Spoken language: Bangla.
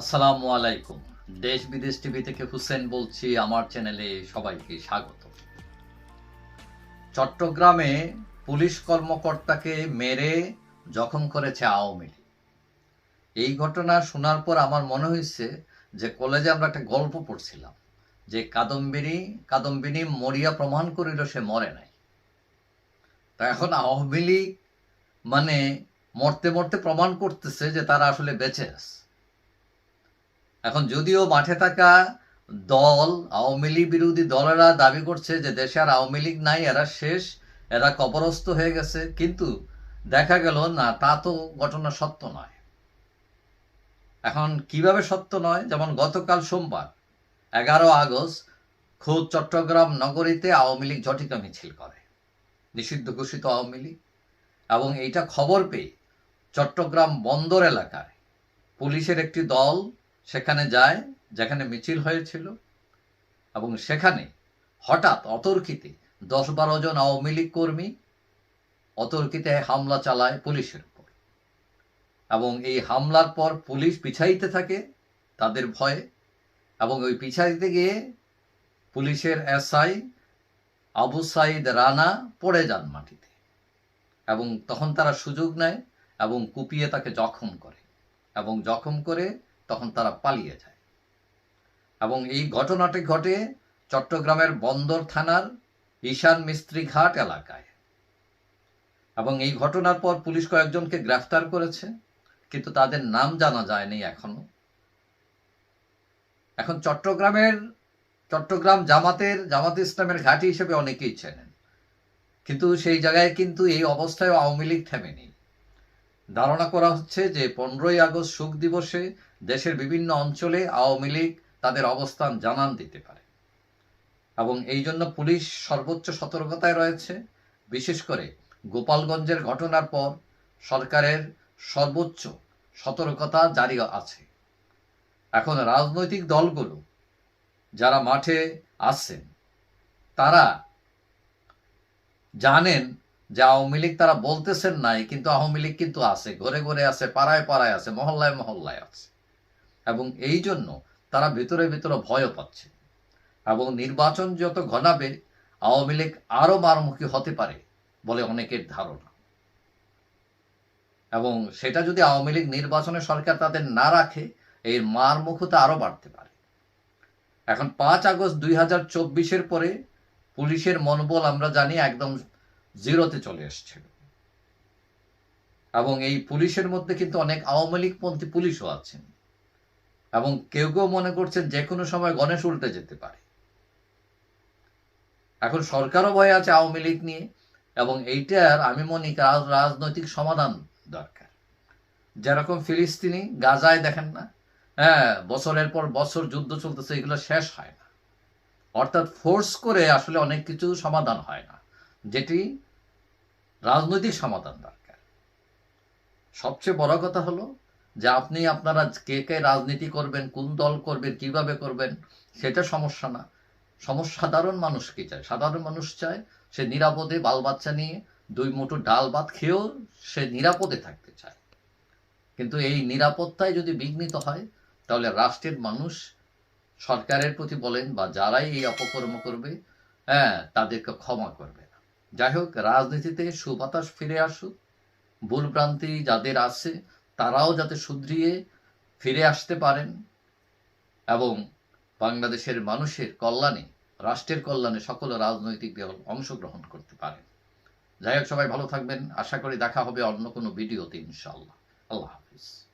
আসসালামু আলাইকুম। দেশ বিদেশ টিভি থেকে হুসেন বলছি, আমার চ্যানেলে সবাইকে স্বাগত। চট্টগ্রামে পুলিশ কর্মকর্তাকে মেরে জখম করেছে আওয়ামী লীগ। এই ঘটনা শোনার পর আমার মনে হয়েছে যে কলেজে আমরা একটা গল্প পড়ছিলাম, যে কাদম্বিনী কাদম্বিনী মরিয়া প্রমাণ করিল সে মরে নাই। তা এখন আওয়ামী লীগ মানে মরতে মরতে প্রমাণ করতেছে যে তারা আসলে বেঁচে আছে। এখন যদিও মাঠে থাকা দল, আওয়ামী লীগ বিরোধী দলেরা দাবি করছে যে দেশে আর আওয়ামী লীগ নাই, এরা শেষ, এরা কবরস্থ হয়ে গেছে। কিন্তু দেখা গেল, না, তা তো ঘটনা সত্য নয়। এখন কীভাবে সত্য নয়? যেমন গতকাল সোমবার, এগারো আগস্ট, খোদ চট্টগ্রাম নগরীতে আওয়ামী লীগ ঝটিকা মিছিল করে। নিষিদ্ধ ঘোষিত আওয়ামী লীগ। এবং এইটা খবর পেয়ে চট্টগ্রাম বন্দর এলাকায় পুলিশের একটি দল সেখানে যায়, যেখানে মিছিল হয়েছিল এবং সেখানে হঠাৎ অতর্কিতে দশ বারো জন আওয়ামী লীগ কর্মী অতর্কিতে হামলা চালায় পুলিশের উপর। এবং এই হামলার পর পুলিশ পিছাইতে থাকে তাদের ভয়ে এবং ওই পিছাইতে গিয়ে পুলিশের এসআই আবু সাইদ রানা পড়ে যান মাটিতে এবং তখন তারা সুযোগ নেয় এবং কুপিয়ে তাকে জখম করে এবং জখম করে তখন তারা পালিয়ে যায়। এবং এই ঘটনাটি ঘটে চট্টগ্রামের বন্দর থানার ঈশান মিস্ত্রি ঘাট এলাকায়। এবং এই ঘটনার পর পুলিশ কয়েকজনকে গ্রেফতার করেছে, কিন্তু তাদের নাম জানা যায়নি এখনও। এখন চট্টগ্রামের, চট্টগ্রাম জামাতের, জামাত ইসলামের ঘাঁটি হিসেবে অনেকেই চেনেন। কিন্তু সেই জায়গায় কিন্তু এই অবস্থায় আওয়ামী লীগ থেমেনি। ধারণা করা হচ্ছে যে পনেরোই আগস্ট শোক দিবসে দেশের বিভিন্ন অঞ্চলে আওয়ামী লীগ তাদের অবস্থান জানান দিতে পারে। এবং এই জন্য পুলিশ সর্বোচ্চ সতর্কতায় রয়েছে। বিশেষ করে গোপালগঞ্জের ঘটনার পর সরকারের সর্বোচ্চ সতর্কতা জারি আছে। এখন রাজনৈতিক দলগুলো যারা মাঠে আসছেন তারা জানেন যে আওয়ামী লীগ তারা বলতেছেন নাই, কিন্তু আওয়ামী লীগ কিন্তু আছে, ঘরে ঘরে আছে, পাড়ায় পাড়ায় আছে, মহল্লায় মহল্লায় আছে। এবং এই জন্য তারা ভিতরে ভিতরে ভয়ও পাচ্ছে। এবং নির্বাচন যত ঘনাবে, আওয়ামী লীগ আরও মারমুখী হতে পারে বলে অনেকের ধারণা। এবং সেটা যদি আওয়ামী লীগ নির্বাচনে সরকার তাদের না রাখে, এর মারমুখতা আরও বাড়তে পারে। এখন পাঁচ আগস্ট দুই হাজার চব্বিশের পরে পুলিশের মনোবল আমরা জানি একদম জিরোতে চলে এসছিল এবং এই পুলিশের মধ্যে কিন্তু অনেক আওয়ামী লীগপন্থী পুলিশও আছেন। এবং কেউ কেউ মনে করছেন যে কোনো সময় গণেশ উল্টে যেতে পারে। এখন সরকারও ভয় আছে আওয়ামী লীগ নিয়ে, এবং এইটার আমি মনে রাজনৈতিক সমাধান দরকার। যেরকম ফিলিস্তিনি গাজায় দেখেন না হ্যাঁ বছরের পর বছর যুদ্ধ চলতেছে, এগুলো শেষ হয় না। অর্থাৎ ফোর্স করে আসলে অনেক কিছু সমাধান হয় না। যেটি রাজনৈতিক সমাধান দরকার। সবচেয়ে বড় কথা হলো যে আপনি আপনারা কে কে রাজনীতি করবেন, কোন দল করবেন, কীভাবে করবেন, সেটা সমস্যা না। সমস্যা সাধারণ মানুষ কি চায়? সাধারণ মানুষ চায় সে নিরাপদে বাল বাচ্চা নিয়ে দুই মুঠো ডাল ভাত খেয়েও সে নিরাপদে থাকতে চায়। কিন্তু এই নিরাপত্তায় যদি বিঘ্নিত হয়, তাহলে রাষ্ট্রের মানুষ সরকারের প্রতি বলেন বা যারাই এই অপকর্ম করবে হ্যাঁ তাদেরকে ক্ষমা করবে যাই হোক, রাজনীতিতে সুবাতাস ফিরে আসুক। ভুলভ্রান্তি যাদের আছে, তারাও যাতে শুধরিয়ে ফিরে আসতে পারেন এবং বাংলাদেশের মানুষের কল্যাণে, রাষ্ট্রের কল্যাণে সকল রাজনৈতিক দল অংশগ্রহণ করতে পারেন। যাই হোক, সবাই ভালো থাকবেন। আশা করি দেখা হবে অন্য কোনো ভিডিওতে ইনশাল্লাহ আল্লাহ হাফিজ।